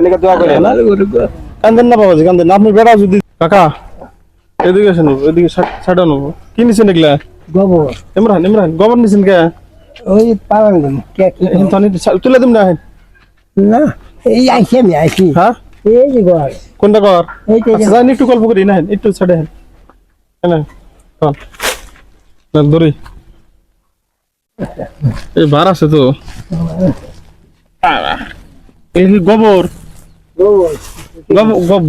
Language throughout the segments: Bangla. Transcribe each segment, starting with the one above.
অনেকে দোয়া করে কান্দেন না বাবাজি কান্দেন না। আপনি বেড়া যদি কাকা এদিকে আসেন এদিকে ছাড়া নেব কি নিছেন এগুলা? গোবর। ইমরান ইমরান গোবর নিছেন কে? ওই পালন দিন কে কি এখন তুলে দিন না। না এই আইছি আমি আইছি। হ্যাঁ? এই যে ঘর কোনটা কর এই যে আচ্ছা একটু গল্প করি না একটু ছেড়ে হেন না চল। না ধরি। এই বার আছে তো। এই গোবর।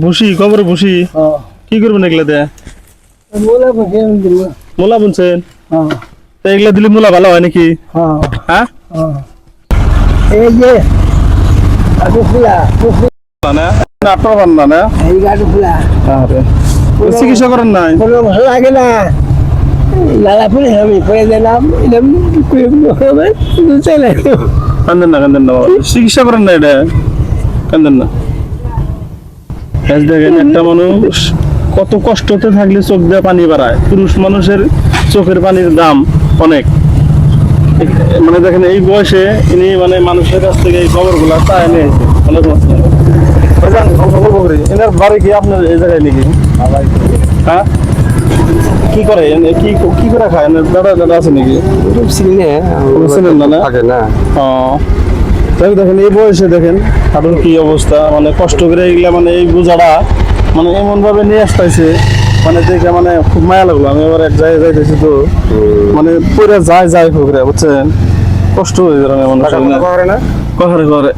ভুসি গোবর ভুসি। হ্যাঁ। কি করবেন এগুলা দিয়ে? মোলা বুনছেন? হ্যাঁ। এগুলা দিলে মোলা ভালো হয় নাকি? হ্যাঁ। এই যে আটু ফুলা না আপনার পান না না? এই গাটু ফুলা চিকিৎসা করেন নাই? ভালো লাগে না। লালা ফুলে আমি পরে দিলাম কান্দেন না কান্দেন না চিকিৎসা করেন না এটা? কান্দেন না। দেখেন একটা মানুষ কত কষ্টতে থাকলে চোখ দিয়ে পানি বাড়ায়। পুরুষ মানুষের চোখের পানির দাম অনেক। মানে দেখেন এই বয়সে ইনি মানে মানুষের কাছ থেকে এই খবরগুলা চায় নিয়েছে অনেক। এনার বাড়ি কি আপনার এই জায়গায় নাকি? হ্যাঁ? কি করে? এনে কি কি করে খায়? দাদা দাদা আছে নাকি? চিনেন না, না? না। ও। দেখেন এই বয়সে দেখেন কারণ কি অবস্থা মানে কষ্ট করে এগুলা মানে এই বোঝাটা মানে এমন ভাবে নিয়ে আসতেছে মানে দেখে মানে খুব মায়া লাগল। আমি এবার এক জায়গায় যাইতেছি তো মানে পুরো যায় যায় ফুকরে বুঝছেন? কষ্ট হয়ে যাবে মানুষ করে না? কখরে করে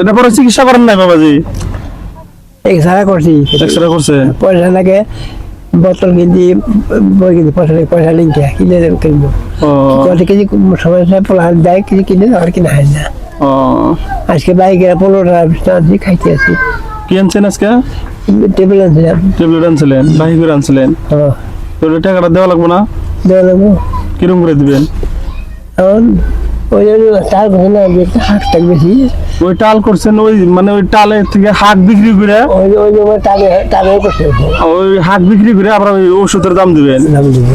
এটা পরে চিকিৎসা করেন নাই বাবাজি? এক সারা করছি। এক্সরে করছে? পয়সা লাগে বোতল কিনছি বই কিনছি পয়সা পয়সা লিঙ্কে কিনে কিনবো। ও। চলতে কিছু সমস্যা পোলা দেয় কিছু কিনে আর কিনা হয় না আজকে বাইকে পনেরোটা বিশটা আনছি খাইতে আছি। কি আনছেন আজকে? টেবিল আনছিলাম। ট্যাবলেট আনছিলেন বাহি করে আনছিলেন? তো টাকাটা দেওয়া লাগবে না? দেওয়া লাগবো। কিরম করে দিবেন? এখন ওই তার ঘরে না যে একটা হাঁকটা বেশি। ওই টাল করছেন ওই মানে ওই টালের থেকে হাক বিক্রি করে? ওই ওই জন্য টানে টানে করছে। ওই হাক বিক্রি করে আবার ওই ওষুধের দাম দিবেন? দাম দিব।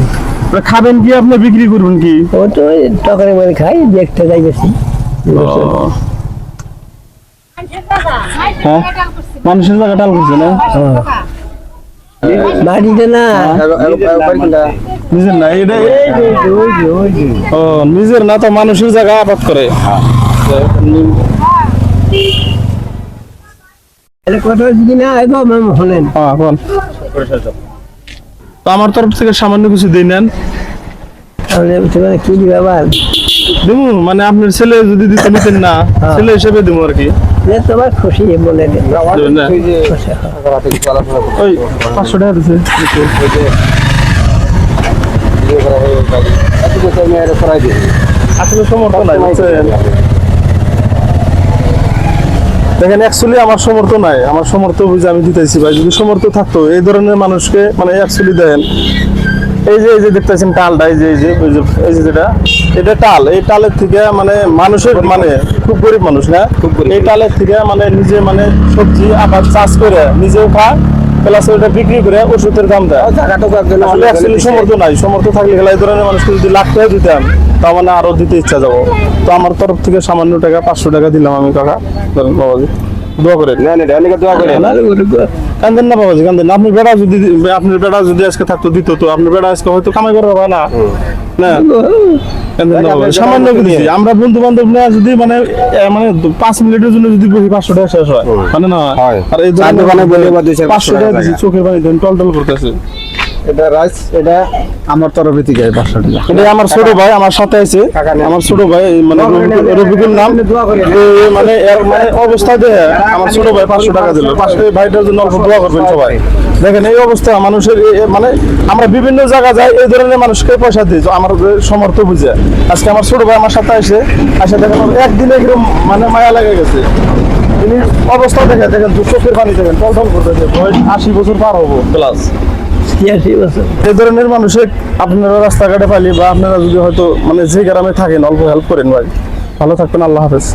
ওটা খাবেন কি আপনি বিক্রি করবেন কি? ও তো ওই টকারে মানে খাই দেখতে যাই বেশি। হ্যাঁ? মানুষের জায়গা টাল করছে না? বাড়িতে না নিজের না এটা ও নিজের না তো মানুষের জায়গা আবাদ করে। হ্যাঁ তো আমার তরফ থেকে সামান্য কিছু দিই নেন। তাহলে তোমার কি দিবে আবার দিমু মানে আপনার ছেলে যদি দিতে নিতেন না ছেলে হিসেবে দিমু আর কি। তোমার খুশি বলে আসলে সমর্থন নাই বুঝছেন? দেখেন অ্যাকচুয়ালি আমার সমর্থ নাই। আমার সমর্থ বুঝে আমি দিতেছি ভাই। যদি সমর্থ থাকতো এই ধরনের মানুষকে মানে অ্যাকচুয়ালি দেন এই যে এই যে দেখতেছেন টালটা এই যে এই যে যে এই যে যেটা এটা টাল। এই টালের থেকে মানে মানুষের মানে খুব গরিব মানুষ না? এই টালের থেকে মানে নিজে মানে সবজি আবার চাষ করে নিজেও খায় প্লাস ওটা বিক্রি করে ওষুধের দাম দেয়। আসলে অ্যাকচুয়ালি সমর্থ নাই। সমর্থ থাকলে গেলে এই ধরনের মানুষকে যদি লাখ টাকা দিতাম তা মানে আরও দিতে ইচ্ছা যাব। তো আমার তরফ থেকে সামান্য টাকা পাঁচশো টাকা দিলাম আমি কাকা ধরেন বাবাজি। দোয়া করে কান্দেন না বাবাজি কান্দেন না। আপনি বেড়া যদি আপনার বেড়া যদি আজকে থাকতো দিত তো। বেড়া আজকে হয়তো কামাই করা হবে না? না। সামান্য দিছি। আমরা বন্ধু বান্ধব না যদি মানে এ, মানে পাঁচ মিনিটের জন্য যদি বহি পাঁচশো টাকা শেষ হয় মানে না। আর এই পাঁচশো টাকা দিছি চোখের পানি টল টল করতেছে। এটা রাইস? এটা আমার তরফে থেকে পাঁচশো টাকা এটা আমার ছোট ভাই আমার সাথে আছে। আমার ছোট ভাই মানে রফিকুল- নাম। মানে এর মানে অবস্থা আমার ছোট ভাই পাঁচশো টাকা দিল। পাঁচশো ভাইটার জন্য অল্প দোয়া করবেন সবাই। দেখেন এই অবস্থা মানুষের মানে আমরা বিভিন্ন জায়গা যাই এই ধরনের মানুষকে পয়সা দিই। আমার সমর্থ বুঝে। আজকে আমার ছোট ভাই আমার সাথে আসে। আসে দেখেন একদিনে এরকম মানে মায়া লেগে গেছে। তিনি অবস্থা দেখে দেখেন চোখের পানি দেখেন টল টল করতেছে। বয়স আশি বছর পার হব প্লাস এই ধরনের মানুষের আপনারা রাস্তাঘাটে পালি বা আপনারা যদি হয়তো মানে যে গ্রামে থাকেন, অল্প হেল্প করেন ভাই। ভালো থাকবেন, আল্লাহ হাফেজ।